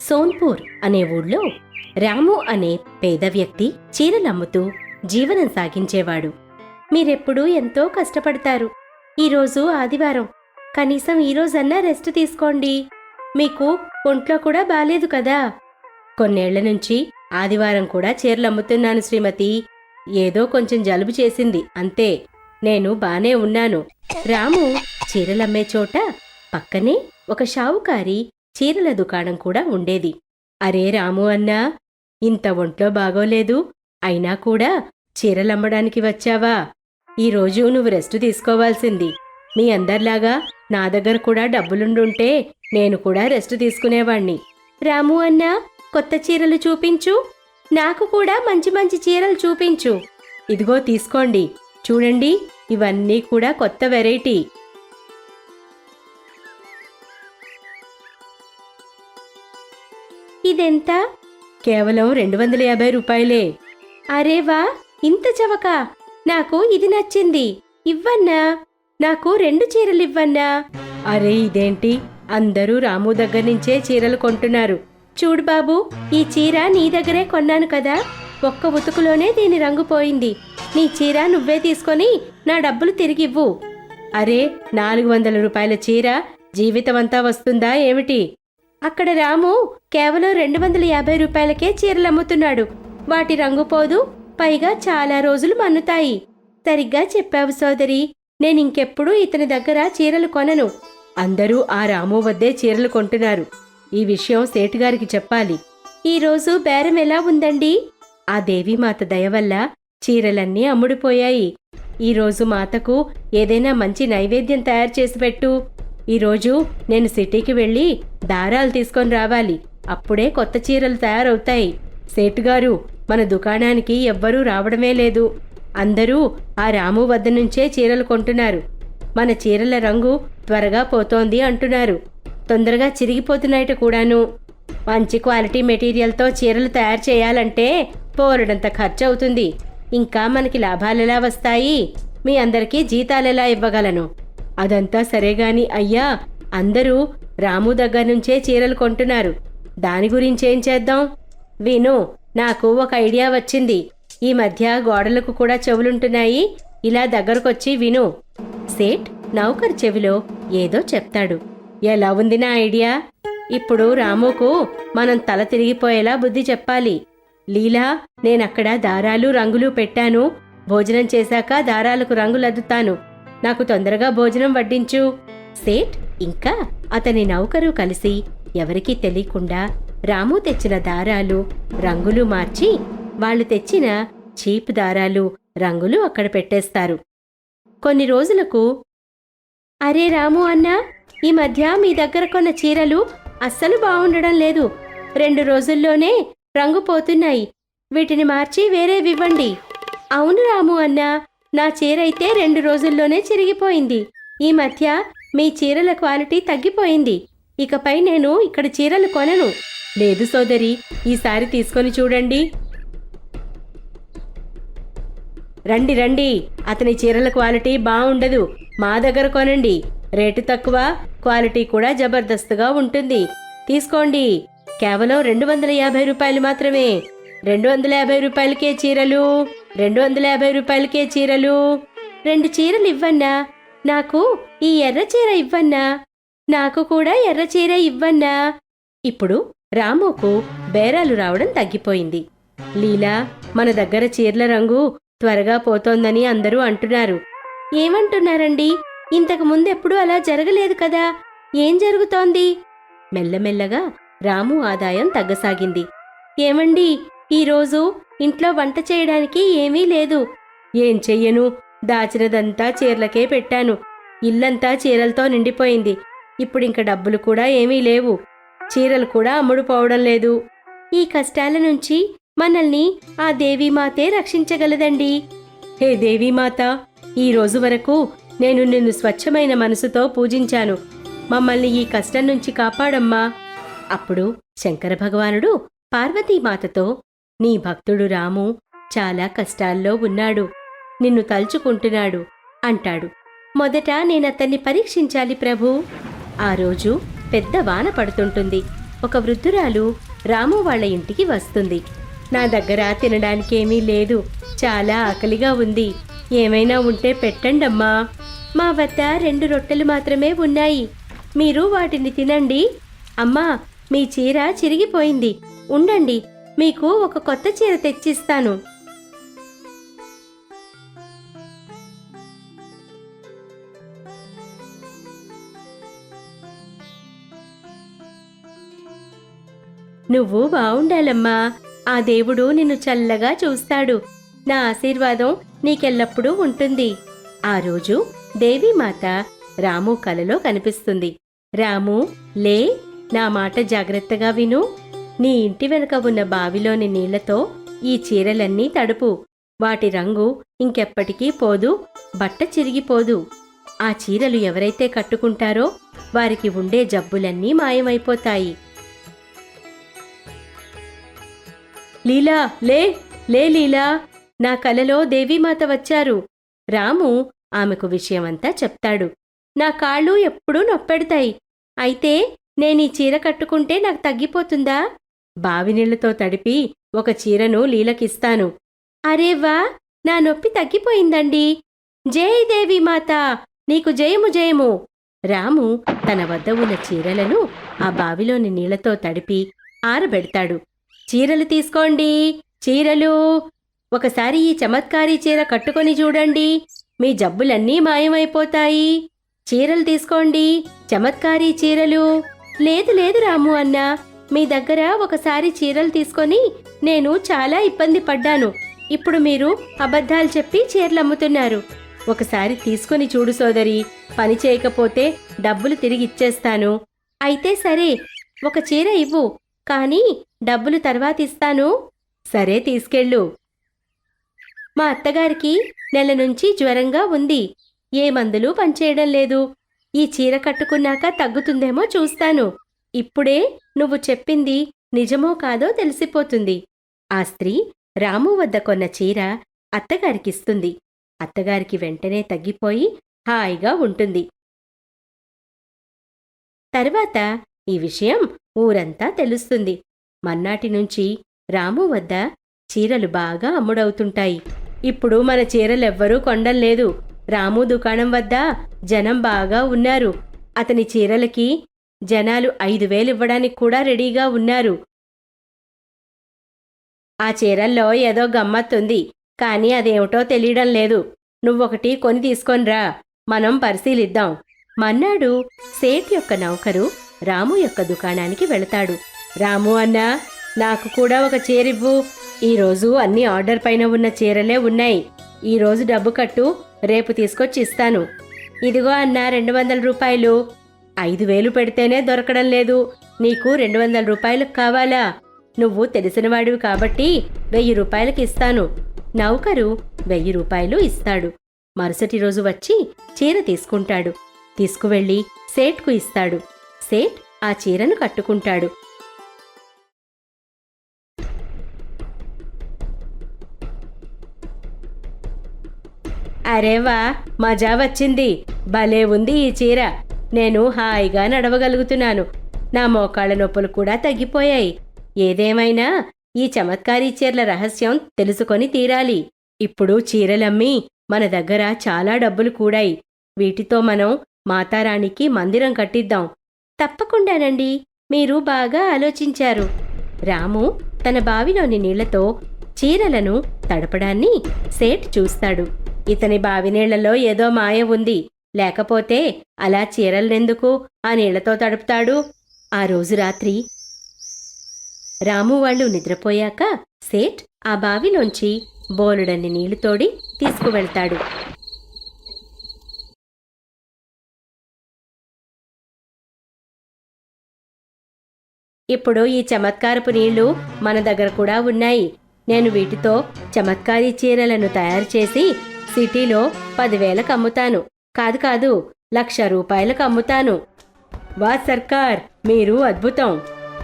సోన్పూర్ అనే ఊళ్ళో రాము అనే పేద వ్యక్తి చీరలమ్ముతూ జీవనం సాగించేవాడు. మీరెప్పుడూ ఎంతో కష్టపడతారు. ఈరోజు ఆదివారం. కనీసం ఈరోజన్నా రెస్ట్ తీసుకోండి. మీకు ఒంట్లో కూడా బాలేదు కదా. కొన్నేళ్ళ నుంచి ఆదివారం కూడా చీరలమ్ముతున్నాను శ్రీమతి. ఏదో కొంచెం జలుబు చేసింది అంతే. నేను బానే ఉన్నాను. రాము చీరలమ్మే చోట పక్కనే ఒక షావుకారి చీరల దుకాణం కూడా ఉండేది. అరే రాము అన్నా ఇంత ఒంట్లో బాగోలేదు. అయినా కూడా చీరలమ్మడానికి వచ్చావా? ఈరోజు నువ్వు రెస్ట్ తీసుకోవాల్సింది. మీ అందర్లాగా నా దగ్గర కూడా డబ్బులుండుంటే నేను కూడా రెస్ట్ తీసుకునేవాణ్ణి. రాము అన్నా కొత్త చీరలు చూపించు. నాకు కూడా మంచి మంచి చీరలు చూపించు. ఇదిగో తీసుకోండి. చూడండి ఇవన్నీ కూడా కొత్త వెరైటీ. ఇదెంత? కేవలం రెండు వందల యాభై రూపాయలే. అరే వా ఇంత చవక. నాకు ఇది నచ్చింది. ఇవ్వన్నా? నాకు రెండు చీరలు ఇవ్వన్నా? అరే ఇదేంటి? అందరూ రాము దగ్గర నుంచే చీరలు కొంటున్నారు. చూడు బాబు ఈ చీర నీ దగ్గరే కొన్నాను కదా. ఒక్క ఉతుకులోనే దీని రంగు పోయింది. నీ చీర నువ్వే తీసుకొని నా డబ్బులు తిరిగివ్వు అరే నాలుగు వందల రూపాయల చీర జీవితమంతా వస్తుందా ఏమిటి? అక్కడ రాము కేవలం రెండు వందల యాభై రూపాయలకే చీరలు అమ్ముతున్నాడు. వాటి రంగు పోదు పైగా చాలా రోజులు మన్నుతాయి. సరిగ్గా చెప్పావు సోదరి. నేనింకెప్పుడూ ఇతని దగ్గర చీరలు కొనను. అందరూ ఆ రాము వద్దే చీరలు కొంటున్నారు. ఈ విషయం సేటుగారికి చెప్పాలి. ఈరోజు బేరం ఎలా ఉందండి? ఆ దేవీమాత దయ వల్ల చీరలన్నీ అమ్ముడుపోయాయి. ఈరోజు మాతకు ఏదైనా మంచి నైవేద్యం తయారు చేసి పెట్టు. ఈరోజు నేను సిటీకి వెళ్ళి దారాలు తీసుకొని రావాలి. అప్పుడే కొత్త చీరలు తయారవుతాయి. సేటుగారు మన దుకాణానికి ఎవ్వరూ రావడమే లేదు. అందరూ ఆ రాము వద్ద నుంచే చీరలు కొంటున్నారు. మన చీరల రంగు త్వరగా పోతోంది అంటున్నారు. తొందరగా చిరిగిపోతున్నాయట కూడాను. మంచి క్వాలిటీ మెటీరియల్తో చీరలు తయారు చేయాలంటే పోరడంత ఖర్చు అవుతుంది ఇంకా మనకి లాభాలెలా వస్తాయి? మీ అందరికీ జీతాలెలా ఇవ్వగలను? అదంతా సరేగాని అయ్యా అందరూ రాము దగ్గర నుంచే చీరలు కొంటున్నారు. దాని గురించేం చేద్దాం? విను నాకు ఒక ఐడియా వచ్చింది. ఈ మధ్య గోడలకు కూడా చెవులుంటున్నాయి. ఇలా దగ్గరకొచ్చి విను. సేట్ నౌకర్ చెవిలో ఏదో చెప్తాడు. ఎలా ఉంది నా ఐడియా? ఇప్పుడు రాముకు మనం తల తిరిగిపోయేలా బుద్ధి చెప్పాలి. లీలా నేనక్కడ దారాలు రంగులు పెట్టాను. భోజనం చేశాక దారాలకు రంగులు అద్దుతాను నాకు తొందరగా భోజనం వడ్డించు. సేట్ ఇంకా అతని నౌకరు కలిసి ఎవరికీ తెలియకుండా రాము తెచ్చిన దారాలు రంగులు మార్చి వాళ్ళు తెచ్చిన చీప్ దారాలు రంగులు అక్కడ పెట్టేస్తారు. కొన్ని రోజులకు అరే రాము అన్నా ఈ మధ్య మీ దగ్గర కొన్న చీరలు అస్సలు బాగుండడం లేదు. రెండు రోజుల్లోనే రంగు పోతున్నాయి. వీటిని మార్చి వేరేవివ్వండి అవును రాము అన్నా నా చీర అయితే రెండు రోజుల్లోనే చిరిగిపోయింది. ఈ మధ్య మీ చీరల క్వాలిటీ తగ్గిపోయింది. ఇకపై నేను ఇక్కడ చీరలు కొనను. లేదు సోదరి ఈసారి తీసుకొని చూడండి. రండి రండి. అతని చీరల క్వాలిటీ బాగుండదు మా దగ్గర కొనండి. రేటు తక్కువ క్వాలిటీ కూడా జబర్దస్త్గా ఉంటుంది. తీసుకోండి. కేవలం రెండు వందల యాభై రూపాయలు మాత్రమే. రెండు వందల యాభై రూపాయలకే చీరలు. రెండు వందల యాభై రూపాయలకే చీరలు. రెండు చీరలు ఇవ్వన్నా? నాకు ఈ ఎర్ర చీర ఇవ్వన్నా? నాకు కూడా ఎర్ర చీర ఇవ్వన్నా? ఇప్పుడు రాముకు బేరాలు రావడం తగ్గిపోయింది. లీలా మన దగ్గర చీరల రంగు త్వరగా పోతోందని అందరూ అంటున్నారు. ఏమంటున్నారండి? ఇంతకు ముందెప్పుడూ అలా జరగలేదు కదా? ఏం జరుగుతోంది? మెల్లమెల్లగా రాము ఆదాయం తగ్గసాగింది. ఏమండి? ఈరోజు ఇంట్లో వంట చేయడానికి ఏమీ లేదు. ఏం చెయ్యను? దాచినదంతా చీరలకే పెట్టాను. ఇల్లంతా చీరలతో నిండిపోయింది. ఇప్పుడింక డబ్బులు కూడా ఏమీ లేవు. చీరలు కూడా అమ్ముడుపోవడం లేదు. ఈ కష్టాల నుంచి మనల్ని ఆ దేవీమాతే రక్షించగలదండి. హే దేవీమాత ఈ రోజు వరకు నేను నిన్ను స్వచ్ఛమైన మనసుతో పూజించాను. మమ్మల్ని ఈ కష్టం నుంచి కాపాడమ్మా. అప్పుడు శంకర భగవానుడు పార్వతీమాతతో నీ భక్తుడు రాము చాలా కష్టాల్లో ఉన్నాడు. నిన్ను తలుచుకుంటున్నాడు అంటాడు. మొదట నేనతన్ని పరీక్షించాలి ప్రభూ. ఆ రోజు పెద్ద వాన పడుతుంటుంది. ఒక వృద్ధురాలు రాము వాళ్ళ ఇంటికి వస్తుంది. నా దగ్గర తినడానికేమీ లేదు. చాలా ఆకలిగా ఉంది. ఏమైనా ఉంటే పెట్టండమ్మా. మా వద్ద రెండు రొట్టెలు మాత్రమే ఉన్నాయి. మీరు వాటిని తినండి. అమ్మా మీ చీర చిరిగిపోయింది. ఉండండి. మీకు ఒక కొత్త చీర తెచ్చిస్తాను. నువ్వు బావుండాలమ్మా. ఆ దేవుడు నిన్ను చల్లగా చూస్తాడు. నా ఆశీర్వాదం నీకెల్లప్పుడూ ఉంటుంది. ఆ రోజు దేవీమాత రాము కలలో కనిపిస్తుంది. రాము లే నా మాట జాగ్రత్తగా విను. నీ ఇంటి వెనుక ఉన్న బావిలోని నీళ్ళతో ఈ చీరలన్నీ తడుపు. వాటి రంగు ఇంకెప్పటికీ పోదు బట్ట చిరిగిపోదు. ఆ చీరలు ఎవరైతే కట్టుకుంటారో వారికి ఉండే జబ్బులన్నీ మాయమైపోతాయి. లీలా లే లే లీలా నా కలలో దేవీమాత వచ్చారు. రాము ఆమెకు విషయమంతా చెప్తాడు. నా కాళ్ళు ఎప్పుడూ నొప్పెడతాయి. అయితే నేనీ చీర కట్టుకుంటే నాకు తగ్గిపోతుందా? బావినీళ్ళతో తడిపి ఒక చీరను లీలకిస్తాను. అరేవా నా నొప్పి తగ్గిపోయిందండి. జయదేవి మాత నీకు జయము జయము. రాము తన వద్ద ఉన్న చీరలను ఆ బావిలోని నీళ్ళతో తడిపి ఆరబెడతాడు. చీరలు తీసుకోండి చీరలు. ఒకసారి ఈ చమత్కారీ చీర కట్టుకొని చూడండి. మీ జబ్బులన్నీ మాయమైపోతాయి. చీరలు తీసుకోండి చమత్కారీ చీరలు. లేదు లేదు రాము అన్నా మీ దగ్గర ఒకసారి చీరలు తీసుకొని నేను చాలా ఇబ్బంది పడ్డాను. ఇప్పుడు మీరు అబద్ధాలు చెప్పి చీరలు అమ్ముతున్నారు ఒకసారి తీసుకొని చూడు సోదరి పని చేయకపోతే డబ్బులు తిరిగి ఇచ్చేస్తాను. అయితే సరే ఒక చీర ఇవ్వు కానీ డబ్బులు తర్వాత ఇస్తాను. సరే తీసుకెళ్ళు. మా అత్తగారికి నెల నుంచి జ్వరంగా ఉంది. ఏ మందులు పనిచేయడం లేదు. ఈ చీర కట్టుకున్నాక తగ్గుతుందేమో చూస్తాను. ఇప్పుడే నువ్వు చెప్పింది నిజమో కాదో తెలిసిపోతుంది. ఆ స్త్రీ రాము వద్ద కొన్న చీర అత్తగారికిస్తుంది. అత్తగారికి వెంటనే తగ్గిపోయి హాయిగా ఉంటుంది. తర్వాత ఈ విషయం ఊరంతా తెలుస్తుంది. మన్నాటి నుంచి రాము వద్ద చీరలు బాగా అమ్ముడవుతుంటాయి. ఇప్పుడు మన చీరలెవ్వరూ కొండల్లేదు. రాము దుకాణం వద్ద జనం బాగా ఉన్నారు. అతని చీరలకి జనాలు ఐదు వేలు ఇవ్వడానికి కూడా రెడీగా ఉన్నారు. ఆ చీరల్లో ఏదో గమ్మత్తుంది కానీ అదేమిటో తెలియడం లేదు. నువ్వొకటి కొని తీసుకొనిరా మనం పరిశీలిద్దాం. మన్నాడు సేట్ యొక్క నౌకరు రాము యొక్క దుకాణానికి వెళతాడు. రాము అన్నా నాకు కూడా ఒక చీరివ్వు. ఈరోజు అన్ని ఆర్డర్ పైన ఉన్న చీరలే ఉన్నాయి. ఈరోజు డబ్బు కట్టు రేపు తీసుకొచ్చి ఇస్తాను. ఇదిగో అన్నా రెండు వందల రూపాయలు. ఐదు వేలు పెడితేనే దొరకడం లేదు. నీకు రెండు వందల రూపాయలు కావాలా? నువ్వు తెలిసినవాడివి కాబట్టి వెయ్యి రూపాయలకి ఇస్తాను. నౌకరు వెయ్యి రూపాయలు ఇస్తాడు. మరుసటి రోజు వచ్చి చీర తీసుకుంటాడు. తీసుకువెళ్ళి సేట్కు ఇస్తాడు. సేట్ ఆ చీరను కట్టుకుంటాడు. అరేవా మజా వచ్చింది. భలే ఉంది ఈ చీర. నేను హాయిగా నడవగలుగుతున్నాను. నా మోకాళ్ళ నొప్పులు కూడా తగ్గిపోయాయి. ఏదేమైనా ఈ చమత్కారీ చీరల రహస్యం తెలుసుకొని తీరాలి. ఇప్పుడు చీరలమ్మి మన దగ్గర చాలా డబ్బులు కూడాయి. వీటితో మనం మాతారాణికి మందిరం కట్టిద్దాం. తప్పకుండానండి. మీరు బాగా ఆలోచించారు. రాము తన బావిలోని నీళ్ళతో చీరలను తడపడాన్ని సేట్ చూస్తాడు. ఇతని బావి నీళ్ళలో ఏదో మాయ ఉంది. లేకపోతే అలా చీరలనెందుకు ఆ నీళ్ళతో తడుపుతాడు? ఆ రోజు రాత్రి రాము వాళ్ళు నిద్రపోయాక సేట్ ఆ బావిలోంచి బోలుడన్ని నీళ్ళు తోడి తీసుకువెళ్తాడు. ఇప్పుడు ఈ చమత్కారపు నీళ్ళు మన దగ్గర కూడా ఉన్నాయి. నేను వీటితో చమత్కారీ చీరలను తయారు చేసి సిటీలో పదివేలకు అమ్ముతాను. కాదు కాదు లక్ష రూపాయలకు అమ్ముతాను. వా సర్కార్ మీరు అద్భుతం.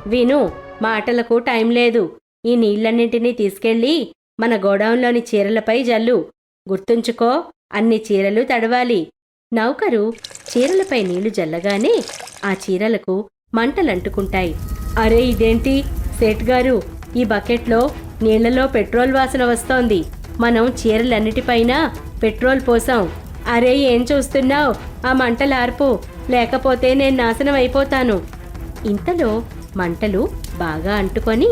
విను మాటలకు టైం లేదు. ఈ నీళ్ళన్నింటినీ తీసుకెళ్ళి మన గోడౌన్లోని చీరలపై జల్లు. గుర్తుంచుకో అన్ని చీరలు తడవాలి. నౌకరు చీరలపై నీళ్ళు జల్లగానే ఆ చీరలకు మంటలంటుకుంటాయి. అరే ఇదేంటి? సేట్ గారు ఈ బకెట్లో నీళ్ళలో పెట్రోల్ వాసన వస్తోంది. మనం చీరలన్నిటిపైన పెట్రోల్ పోసాం. అరే ఏం చూస్తున్నావు? ఆ మంటలార్పు. లేకపోతే నేను నాశనం అయిపోతాను. ఇంతలో మంటలు బాగా అంటుకొని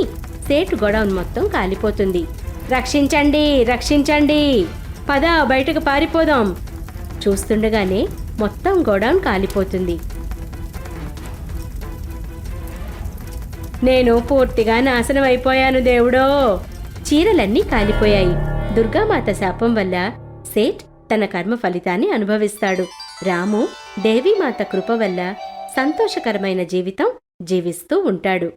సేటు గొడౌన్ మొత్తం కాలిపోతుంది. రక్షించండి రక్షించండి. పద బయటకు పారిపోదాం. చూస్తుండగానే మొత్తం గొడౌన్ కాలిపోతుంది. నేను పూర్తిగా నాశనం అయిపోయాను దేవుడో. చీరలన్నీ కాలిపోయాయి. దుర్గామాత శాపం వల్ల సేట్ తన కర్మ ఫలితాన్ని అనుభవిస్తాడు. రాము దేవీమాత కృప వల్ల సంతోషకరమైన జీవితం జీవిస్తూ ఉంటాడు.